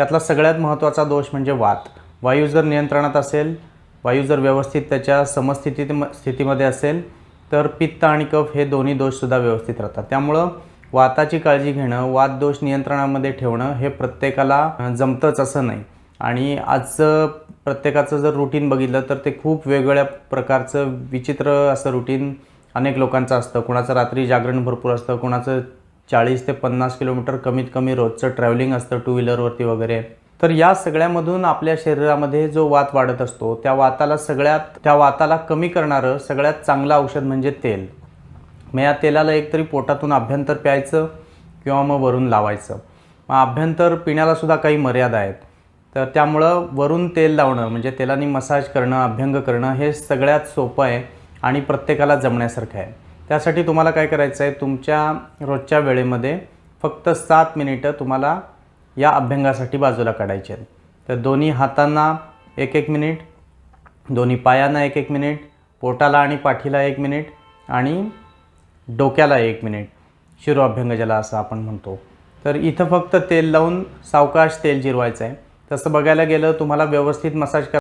त्यातला सगळ्यात महत्त्वाचा दोष म्हणजे वात. वायू जर नियंत्रणात असेल वायू जर व्यवस्थित त्याच्या समस्थितीत स्थितीमध्ये असेल तर पित्त आणि कफ हे दोन्ही दोषसुद्धा व्यवस्थित राहतात. त्यामुळं वाताची काळजी घेणं वात दोष नियंत्रणामध्ये ठेवणं हे प्रत्येकाला जमतंच असं नाही. आणि आजचं प्रत्येकाचं जर रुटीन बघितलं तर ते खूप वेगवेगळ्या प्रकारचं विचित्र असं रुटीन अनेक लोकांचं असतं. कुणाचं रात्री जागरण भरपूर असतं कुणाचं चाळीस ते पन्नास किलोमीटर कमीत कमी रोजचं ट्रॅव्हलिंग असतं टू व्हीलरवरती वगैरे. तर या सगळ्यामधून आपल्या शरीरामध्ये जो वात वाढत असतो त्या वाताला सगळ्यात त्या वाताला कमी करणारं सगळ्यात चांगलं औषध म्हणजे तेल. मग या तेलाला एकतरी पोटातून अभ्यंतर प्यायचं किंवा मग वरून लावायचं. मग अभ्यंतर पिण्यालासुद्धा काही मर्यादा आहेत. तर त्यामुळं वरून तेल लावणं म्हणजे तेलाने मसाज करणं अभ्यंग करणं हे सगळ्यात सोपं आहे आणि प्रत्येकाला जमण्यासारखं आहे. त्यासाठी तुम्हाला काय करायचं आहे तुमच्या रोजच्या वेळेमध्ये फक्त सात मिनिटं तुम्हाला या अभ्यंगासाठी बाजूला काढायचे आहेत. तर दोन्ही हातांना एक एक मिनिट दोन्ही पायांना एक एक मिनिट पोटाला आणि पाठीला एक मिनिट आणि डोक्याला एक मिनिट. शिरोअभ्यंग ज्याला असं आपण म्हणतो. तर इथं फक्त तेल लावून सावकाश तेल जिरवायचं आहे तसं बघायला गेलं तुम्हाला व्यवस्थित मसाज